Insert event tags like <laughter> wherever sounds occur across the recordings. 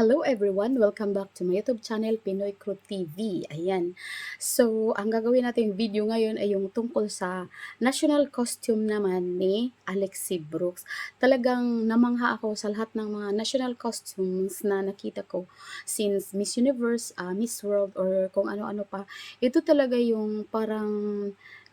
Hello everyone! Welcome back to my YouTube channel, Pinoy Crew TV. Ayan. So, ang gagawin natin video ngayon ay yung tungkol sa national costume naman ni Alexi Brooks. Talagang namangha ako sa lahat ng mga national costumes na nakita ko since Miss Universe, ah, Miss World, or kung ano-ano pa. Ito talaga yung parang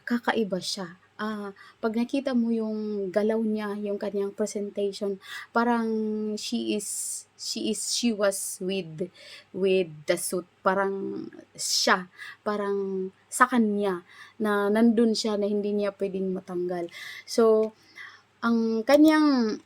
kakaiba siya. Ah, pag nakita mo yung galaw niya, yung kanyang presentation, parang she is she is she was with with the suit. Parang siya, parang sa kanya na nandun siya na hindi niya pwedeng matanggal. So, ang kanyang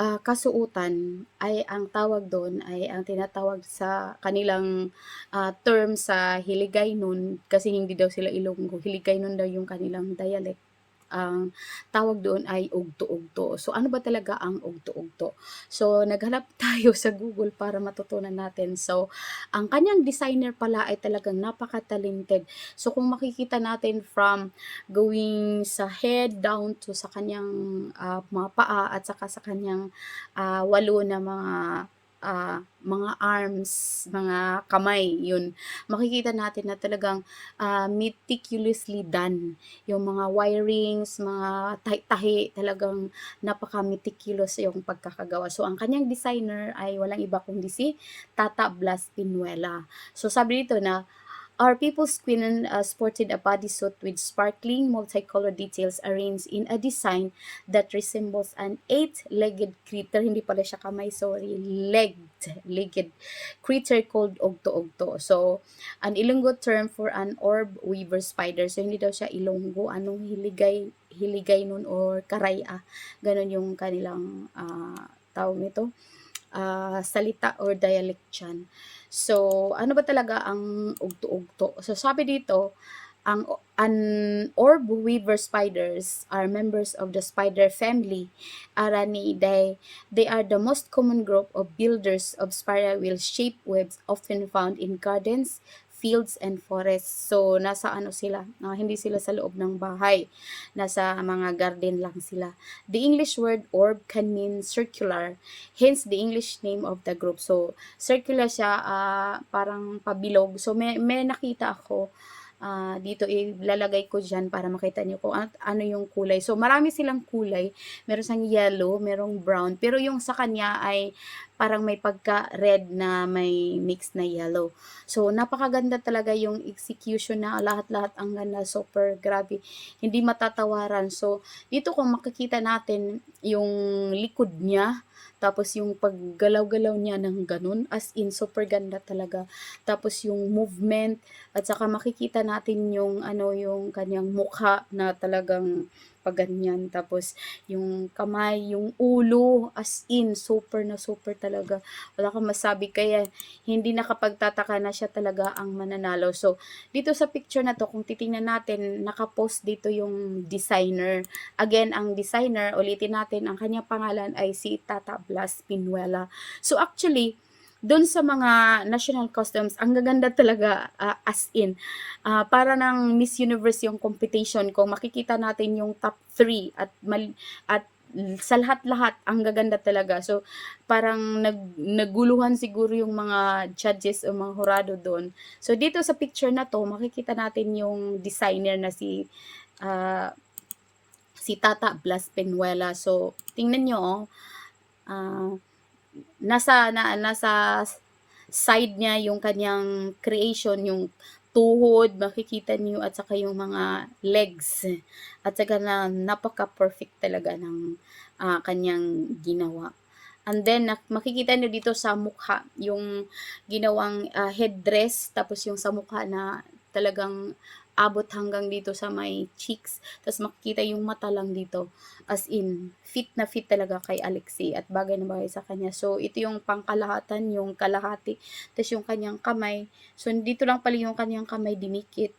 ah, kasuotan ay ang tawag doon ay ang tinatawag sa kanilang ah, term sa Hiligaynon kasi hindi daw sila Ilonggo. Hiligaynon daw yung kanilang dialect ang tawag doon ay ugto-ugto. So, ano ba talaga ang ugto-ugto? So, naghanap <laughs> tayo sa Google para matutunan natin. So, ang kanyang designer pala ay talagang napaka-talented. So, kung makikita natin from going sa head down to sa kanyang ah, mga paa at saka sa kanyang ah, walo na mga ah, mga arms, mga kamay, yun. Makikita natin na talagang ah, meticulously done. Yung mga wirings, mga tahi-tahi, talagang napaka-meticulous yung pagkakagawa. So, ang kanyang designer ay walang iba kundi si Tata Blas Pinuela. So, sabi dito na, Our People's Queen uh, sported a bodysuit with sparkling multicolored details arranged in a design that resembles an eight-legged creature. Hindi pala siya kamay, sorry. Legged, legged creature called Ogto-Ogto. So, an Ilonggo term for an orb weaver spider. So, hindi daw siya Ilonggo. Anong hiligay, hiligay nun or karaya. Ganon yung kanilang uh, tawag nito. Uh, salita or dialect dyan. So, ano ba talaga ang ugto-ugto? So, sabi dito, ang an orb weaver spiders are members of the spider family Araniidae. They are the most common group of builders of spiral wheel-shaped webs often found in gardens, fields and forests. So, nasa ano sila? Uh, hindi sila sa loob ng bahay. Nasa mga garden lang sila. The English word orb can mean circular. Hence, the English name of the group. So, circular siya, uh, parang pabilog. So, may, may nakita ako uh, dito ilalagay ko dyan para makita niyo kung ano, ano yung kulay. So, marami silang kulay. Meron sang yellow, merong brown. Pero yung sa kanya ay parang may pagka-red na may mix na yellow. So, napakaganda talaga yung execution na lahat-lahat ang ganda. Super grabe. Hindi matatawaran. So, dito kung makikita natin yung likod niya, tapos yung paggalaw-galaw niya ng ganun, as in super ganda talaga. Tapos yung movement at saka makikita natin yung ano yung kanyang mukha na talagang paganyan. Tapos yung kamay, yung ulo, as in super na super talaga. Wala kang masabi kaya hindi nakapagtataka na siya talaga ang mananalo. So dito sa picture na to kung titingnan natin, nakapost dito yung designer. Again, ang designer, ulitin natin, ang kanyang pangalan ay si Tata Blas Pinuela. So actually, doon sa mga national customs, ang gaganda talaga uh, as in. Uh, para ng Miss Universe yung competition, kung makikita natin yung top 3 at, mal- at sa lahat-lahat ang gaganda talaga. So parang nag naguluhan siguro yung mga judges o mga hurado doon. So dito sa picture na to, makikita natin yung designer na si uh, si Tata Blas Penuela. So tingnan nyo, oh, uh, nasa na, nasa side niya yung kanyang creation, yung tuhod, makikita niyo at saka yung mga legs. At saka na napaka-perfect talaga ng uh, kanyang ginawa. And then makikita niyo dito sa mukha yung ginawang uh, headdress tapos yung sa mukha na talagang abot hanggang dito sa may cheeks. Tapos makikita yung mata lang dito. As in, fit na fit talaga kay Alexi at bagay na bagay sa kanya. So, ito yung pangkalahatan, yung kalahati. Tapos yung kanyang kamay. So, dito lang pala yung kanyang kamay dinikit.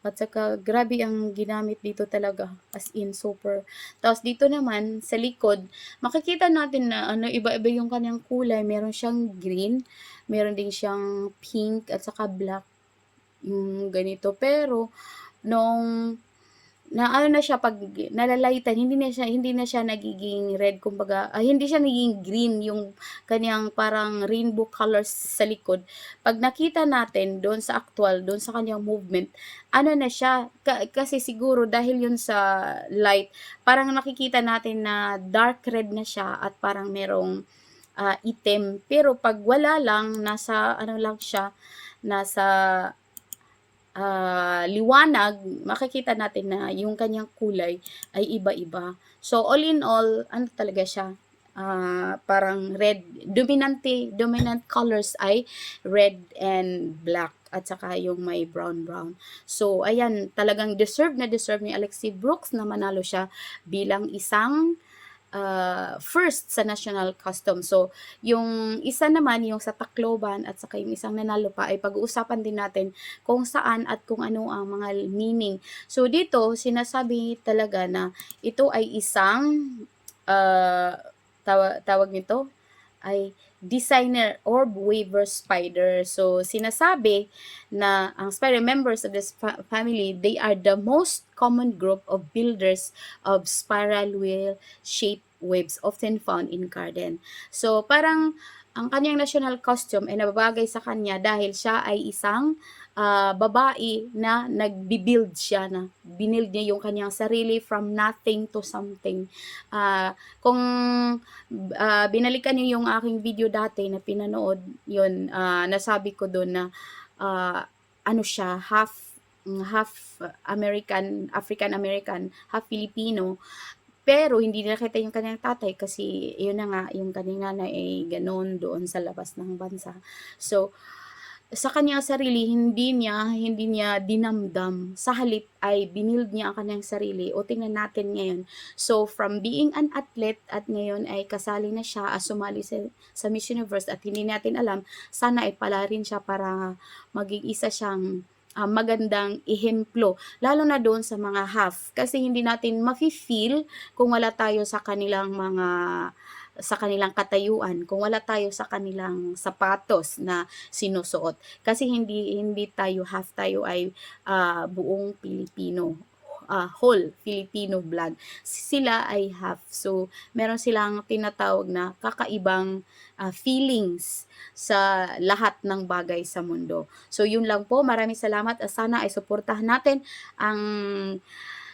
At saka, grabe ang ginamit dito talaga. As in, super. Tapos, dito naman, sa likod, makikita natin na ano, iba-iba yung kanyang kulay. Meron siyang green, meron din siyang pink, at saka black yung ganito. Pero, nung na ano na siya 'pag nalalightan hindi na siya hindi na siya nagiging red kumbaga, ay hindi siya nagiging green yung kaniyang parang rainbow colors sa likod. 'Pag nakita natin do'n sa aktuwal, do'n sa kaniyang movement, ano na siya, ka kasi siguro dahil 'yun sa light, parang nakikita natin na dark red na siya at parang merong, ah, itim. Pero 'pag wala lang, nasa ano lang siya, nasa ah, liwanag, makikita natin na yung kaniyang kulay ay iba-iba. So, all in all, ano talaga siya, ah, parang red. Dominante dominant colors ay red and black at saka yung may brown-brown. So, ayan, talagang deserve na deserve ni Alexie Brooks na manalo siya bilang isang, ah, first sa national custom. So, yung isa naman, yung sa Tacloban at saka yung isang nanalo pa ay pag-uusapan din natin kung saan at kung ano ang mga meaning. So, dito sinasabi talaga na ito ay isang, ah, tawa tawag nito ay designer orb weaver spider. So, sinasabi na ang spider members of this fa family, they are the most common group of builders of spiral wheel-shaped webs often found in garden. So, parang ang kaniyang national costume ay nababagay sa kanya dahil siya ay isang, ah, babae na nagbi-build siya na binild niya yung kaniyang sarili from nothing to something. Ah, kung, ah, binalikan niyo yung aking video dati na pinanood, 'yun, ah, nasabi ko dun na, ah, ano siya, half half American, African American, half Filipino. Pero hindi nakita yung kaniyang tatay kasi yun na nga, yung kaniyang nanay ay gano'n doon sa labas ng bansa. So, sa kaniyang sarili hindi niya hindi niya dinamdam, sa halip ay binild niya ang kaniyang sarili o tingnan natin ngayon. So, from being an athlete at ngayon ay kasali na siya, ah, sumali sa sa Miss Universe at hindi natin alam, sana ay pala rin siya para maging isa siyang, ah, magandang ehemplo, lalo na doon sa mga half. Kasi hindi natin mafi-feel kung wala tayo sa kanilang mga sa kanilang katayuan, kung wala tayo sa kanilang sapatos na sinusuot. Kasi hindi hindi tayo half, tayo ay, ah, buong Pilipino, ah, whole Filipino blood. Sila ay half. So, meron silang tinatawag na kakaibang, ah, feelings sa lahat ng bagay sa mundo. So, yun lang po, maraming salamat at sana ay suportahan natin ang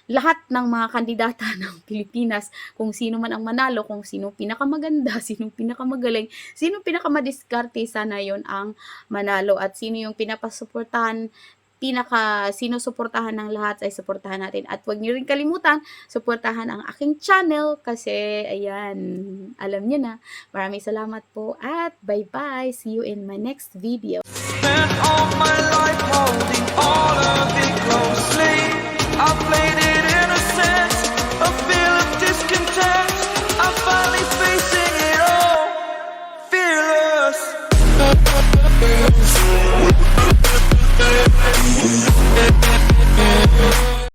lahat ng mga kandidata <laughs> ng Pilipinas, kung sino man ang manalo, kung sinong pinakamaganda, <laughs> sinong pinakamagaling, sinong pinakamadiskarte, sana yun ang manalo at sino yung pinapasuportahan pinaka sinusuportahan ng lahat ay suportahan natin at huwag niyo rin kalimutan suportahan ang aking channel kasi ayan, alam niyo na. Maraming salamat po at bye-bye. See you in my next video. Spent all my life holding all of